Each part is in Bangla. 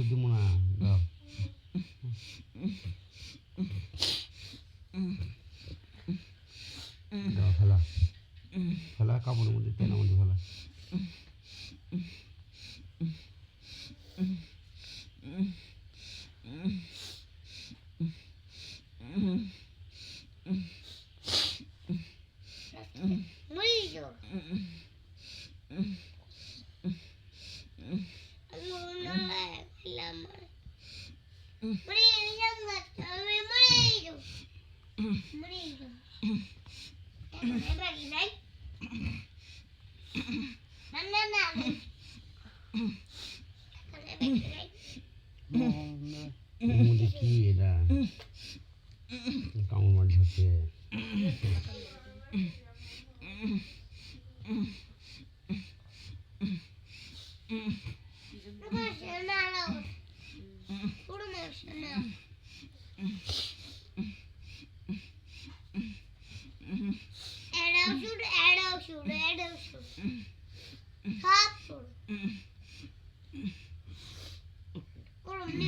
gud yung mga gap. salah, hala. Hala ka tenang naman salah. এবার বাকি নাই না না না এখানে বাকি নাই এর মধ্যে কি এটা কামড় মাছ হচ্ছে Emocionado.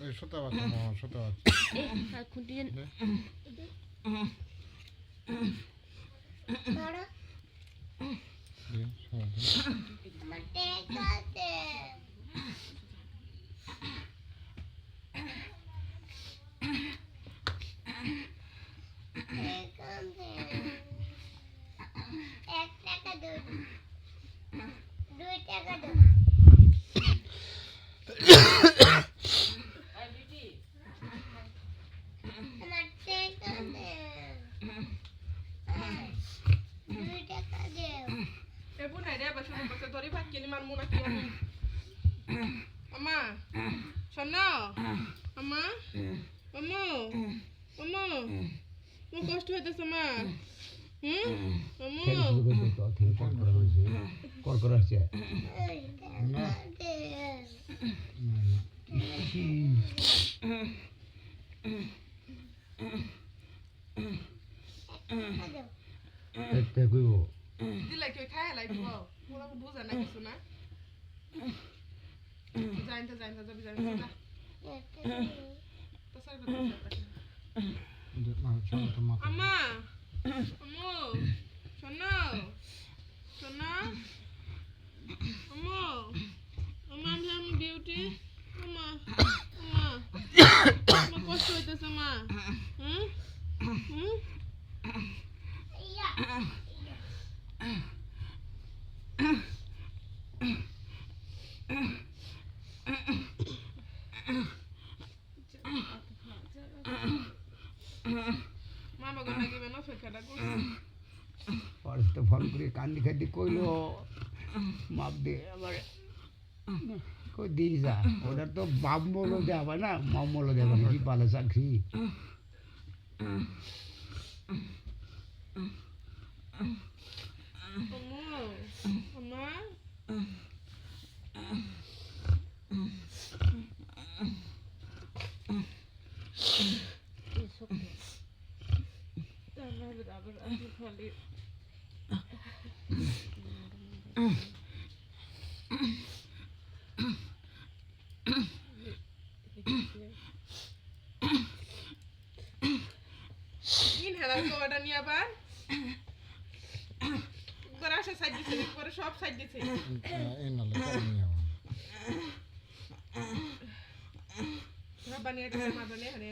ওই সত্যি বাচ্চা মামা সত্যি বাচ্চা খুঁটি যেন kini man muna kini. Mama. Shana. Mama. Mama. Mama. Mo কষ্ট হইতেছে মা হুম মামু না কিছু না? জানতে জানতে যাবি জানতে যা। তো সাইড আম্মা আম্মু শোনো শোনো। আম্মু আম্মা আমি আমি বিউটি আম্মা আম্মা আমার কষ্ট হইতেছে মা হুম? হুম? ফোন করে কান্দি খান্দি কইলো মাপ দে আবার কই দিয়ে যা ওটা তো বাপ মলো দেওয়া না মাম মলো দেওয়া কি পালে চাকরি আম্মু আম্মা তারপরে আবার আবার পাশে সাইড দিছে পরে সব সাইড দিছে এই নিয়ে আমার বানিয়ে মা বানিয়ে হারে